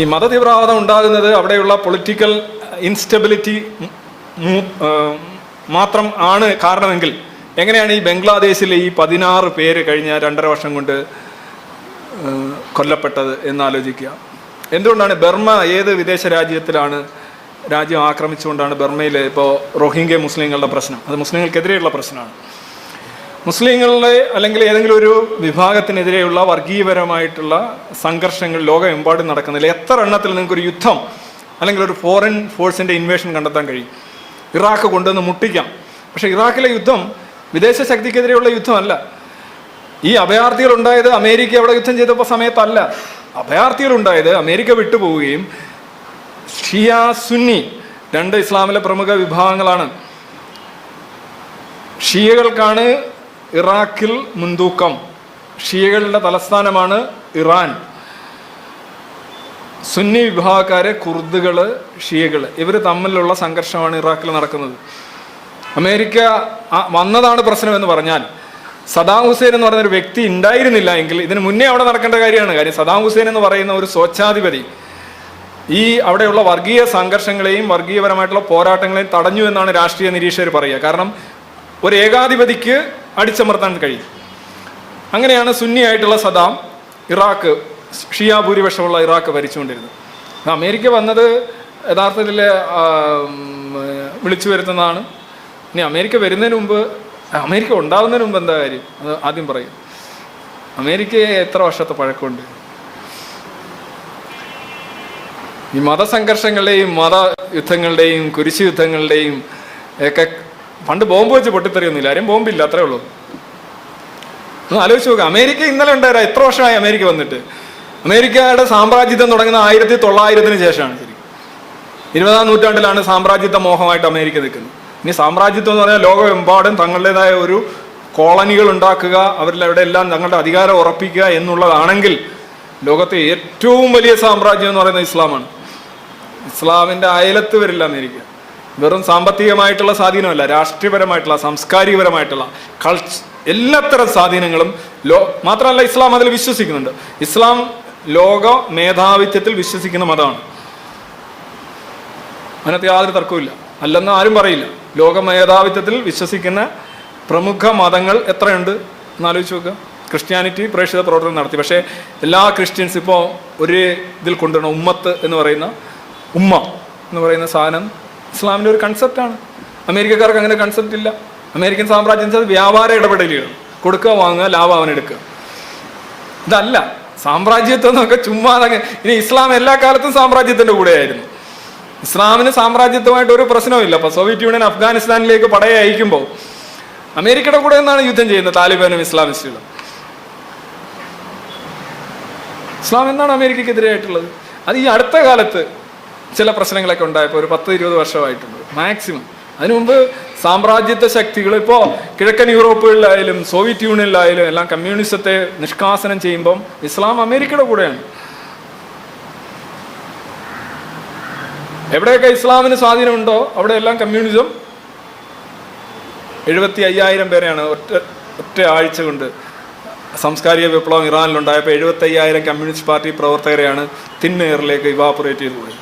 ഈ മതതീവ്രവാദം ഉണ്ടാകുന്നത് അവിടെയുള്ള പൊളിറ്റിക്കൽ ഇൻസ്റ്റബിലിറ്റി മാത്രം ആണ് കാരണമെങ്കിൽ എങ്ങനെയാണ് ഈ ബംഗ്ലാദേശിലെ ഈ പതിനാറ് പേര് കഴിഞ്ഞ രണ്ടര വർഷം കൊണ്ട് കൊല്ലപ്പെട്ടത് എന്നാലോചിക്കുക. എന്തുകൊണ്ടാണ് ബർമ്മ ഏത് വിദേശ രാജ്യത്തിലാണ് രാജ്യം ആക്രമിച്ചുകൊണ്ടാണ് ബർമ്മയിൽ ഇപ്പോൾ റോഹിംഗ്യ മുസ്ലിങ്ങളുടെ പ്രശ്നം? അത് മുസ്ലിങ്ങൾക്കെതിരെയുള്ള പ്രശ്നമാണ്. മുസ്ലിങ്ങളുടെ അല്ലെങ്കിൽ ഏതെങ്കിലും ഒരു വിഭാഗത്തിനെതിരെയുള്ള വർഗീയപരമായിട്ടുള്ള സംഘർഷങ്ങൾ ലോകമെമ്പാടും നടക്കുന്നില്ല. എത്ര എണ്ണത്തിൽ നിങ്ങൾക്ക് ഒരു യുദ്ധം അല്ലെങ്കിൽ ഒരു ഫോറിൻ ഫോഴ്സിന്റെ ഇൻവേഷൻ കണ്ടെത്താൻ കഴിയും? ഇറാഖ് കൊണ്ടുവന്ന് മുട്ടിക്കാം. പക്ഷേ ഇറാഖിലെ യുദ്ധം വിദേശ ശക്തിക്കെതിരെയുള്ള യുദ്ധമല്ല. ഈ അഭയാർത്ഥികൾ ഉണ്ടായത് അമേരിക്ക അവിടെ യുദ്ധം ചെയ്തപ്പോൾ സമയത്തല്ല. അഭയാർത്ഥികൾ ഉണ്ടായത് അമേരിക്ക വിട്ടുപോവുകയും ഷിയ സുന്നി രണ്ട് ഇസ്ലാമിലെ പ്രമുഖ വിഭാഗങ്ങളാണ്. ഷിയകൾക്കാണ് ഇറാഖിൽ മുൻതൂക്കം. ഷിയകളുടെ തലസ്ഥാനമാണ് ഇറാൻ. സുന്നി വിഭാഗക്കാരെ കുർദുകൾ ഷിയകൾ ഇവർ തമ്മിലുള്ള സംഘർഷമാണ് ഇറാഖിൽ നടക്കുന്നത്. അമേരിക്ക വന്നതാണ് പ്രശ്നമെന്ന് പറഞ്ഞാൽ സദാം ഹുസൈൻ എന്ന് പറയുന്ന ഒരു വ്യക്തി ഉണ്ടായിരുന്നില്ല എങ്കിൽ ഇതിന് മുന്നേ അവിടെ നടക്കേണ്ട കാര്യമാണ്. കാര്യം സദാം ഹുസൈൻ എന്ന് പറയുന്ന ഒരു സ്വച്ഛാധിപതി ഈ അവിടെയുള്ള വർഗീയ സംഘർഷങ്ങളെയും വർഗീയപരമായിട്ടുള്ള പോരാട്ടങ്ങളെയും തടഞ്ഞു എന്നാണ് രാഷ്ട്രീയ നിരീക്ഷകർ പറയുക. കാരണം ഒരു ഏകാധിപതിക്ക് അടിച്ചമർത്താൻ കഴിയും. അങ്ങനെയാണ് സുന്നിയായിട്ടുള്ള സദാം ഇറാഖ് ഷിയ ഭൂരിപക്ഷമുള്ള ഇറാഖ് ഭരിച്ചുകൊണ്ടിരുന്നത്. അമേരിക്ക വന്നത് യഥാർത്ഥത്തിൽ വിളിച്ചു വരുത്തുന്നതാണ്. ഇനി അമേരിക്ക വരുന്നതിന് മുമ്പ് അമേരിക്ക ഉണ്ടാകുന്നതിന് മുമ്പ് എന്താ കാര്യം? അത് ആദ്യം പറയും. അമേരിക്കയെ എത്ര വർഷത്തെ പഴക്കമുണ്ട്? ഈ മതസംഘർഷങ്ങളുടെയും മത യുദ്ധങ്ങളുടെയും കുരിശു യുദ്ധങ്ങളുടെയും ഒക്കെ പണ്ട് ബോംബ് വെച്ച് പൊട്ടിത്തെറിയൊന്നുമില്ല. ആരും ബോംബില്ല അത്രേ ഉള്ളൂ. ഒന്ന് ആലോചിച്ച് നോക്കുക അമേരിക്ക ഇന്നലെ ഉണ്ടായിരുന്ന എത്ര വർഷമായി അമേരിക്ക വന്നിട്ട്? അമേരിക്കയുടെ സാമ്രാജ്യത്വം തുടങ്ങുന്ന ആയിരത്തി തൊള്ളായിരത്തിന് ശേഷമാണ് ശരി. ഇരുപതാം നൂറ്റാണ്ടിലാണ് സാമ്രാജ്യത്വ മോഹമായിട്ട് അമേരിക്ക നിൽക്കുന്നത്. ഇനി സാമ്രാജ്യത്വം എന്ന് പറഞ്ഞാൽ ലോകമെമ്പാടും തങ്ങളുടേതായ ഒരു കോളനികൾ ഉണ്ടാക്കുക അവരിൽ എല്ലാം തങ്ങളുടെ അധികാരം ഉറപ്പിക്കുക എന്നുള്ളതാണെങ്കിൽ ലോകത്തെ ഏറ്റവും വലിയ സാമ്രാജ്യം എന്ന് പറയുന്നത് ഇസ്ലാമാണ്. ഇസ്ലാമിന്റെ അയലത്ത് വരില്ല അമേരിക്ക. വെറും സാമ്പത്തികമായിട്ടുള്ള സ്വാധീനമല്ല രാഷ്ട്രീയപരമായിട്ടുള്ള സാംസ്കാരികപരമായിട്ടുള്ള കൾച്ച് എല്ലാത്തരം സ്വാധീനങ്ങളും ലോ മാത്രമല്ല ഇസ്ലാം അതിൽ വിശ്വസിക്കുന്നുണ്ട്. ഇസ്ലാം ലോക മേധാവിത്വത്തിൽ വിശ്വസിക്കുന്ന മതമാണ്. അതിനകത്ത് യാതൊരു തർക്കവുമില്ല. അല്ലെന്ന് ആരും പറയില്ല. ലോക മേധാവിത്വത്തിൽ വിശ്വസിക്കുന്ന പ്രമുഖ മതങ്ങൾ എത്രയുണ്ട്? എന്നാലോചിച്ച് നോക്കുക ക്രിസ്ത്യാനിറ്റി പ്രേക്ഷിത പ്രവർത്തനം നടത്തി. പക്ഷേ എല്ലാ ക്രിസ്ത്യൻസ് ഇപ്പോൾ ഒരു ഇതിൽ കൊണ്ടുവരണം ഉമ്മത്ത് എന്ന് പറയുന്ന ഉമ്മ എന്ന് പറയുന്ന സാധനം ഇസ്ലാമിന്റെ ഒരു കൺസെപ്റ്റാണ് അമേരിക്കക്കാർക്ക് അങ്ങനെ കൺസെപ്റ്റ് ഇല്ല. അമേരിക്കൻ സാമ്രാജ്യം വെച്ചാൽ വ്യാപാര ഇടപെടലുകൾ. കൊടുക്കുക വാങ്ങുക ലാഭം അവൻ എടുക്കുക. ഇതല്ല. സാമ്രാജ്യത്വം എന്നൊക്കെ ചുമ്മാ ഇനി ഇസ്ലാം എല്ലാ കാലത്തും സാമ്രാജ്യത്തിന്റെ കൂടെയായിരുന്നു. ഇസ്ലാമിന് സാമ്രാജ്യത്വമായിട്ട് ഒരു പ്രശ്നവുമില്ല. അപ്പൊ സോവിയറ്റ് യൂണിയൻ അഫ്ഗാനിസ്ഥാനിലേക്ക് പടയെ അയക്കുമ്പോൾ അമേരിക്കയുടെ കൂടെ നിന്നാണ് യുദ്ധം ചെയ്യുന്നത് താലിബാനും ഇസ്ലാമിസ്റ്റുകളും. ഇസ്ലാം എന്നാണ് അമേരിക്കക്കെതിരായിട്ടുള്ളത് അത് ഈ അടുത്ത കാലത്ത് ചില പ്രശ്നങ്ങളൊക്കെ ഉണ്ടായപ്പോൾ ഒരു പത്ത് ഇരുപത് വർഷമായിട്ടുണ്ട്. മാക്സിമം അതിനു മുമ്പ് സാമ്രാജ്യത്വ ശക്തികൾ ഇപ്പോൾ കിഴക്കൻ യൂറോപ്പുകളിലായാലും സോവിയറ്റ് യൂണിയനിലായാലും എല്ലാം കമ്മ്യൂണിസത്തെ നിഷ്കാസനം ചെയ്യുമ്പം ഇസ്ലാം അമേരിക്കയുടെ കൂടെയാണ്. എവിടെയൊക്കെ ഇസ്ലാമിന് സ്വാധീനമുണ്ടോ അവിടെയെല്ലാം കമ്മ്യൂണിസം. എഴുപത്തി അയ്യായിരം പേരെയാണ് ഒറ്റ ഒറ്റ ആഴ്ച കൊണ്ട് സാംസ്കാരിക വിപ്ലവം ഇറാനിലുണ്ടായപ്പോൾ എഴുപത്തി അയ്യായിരം കമ്മ്യൂണിസ്റ്റ് പാർട്ടി പ്രവർത്തകരെയാണ് തിന്നേറിലേക്ക് ഇവാപ്പറേറ്റ് ചെയ്തു പോയത്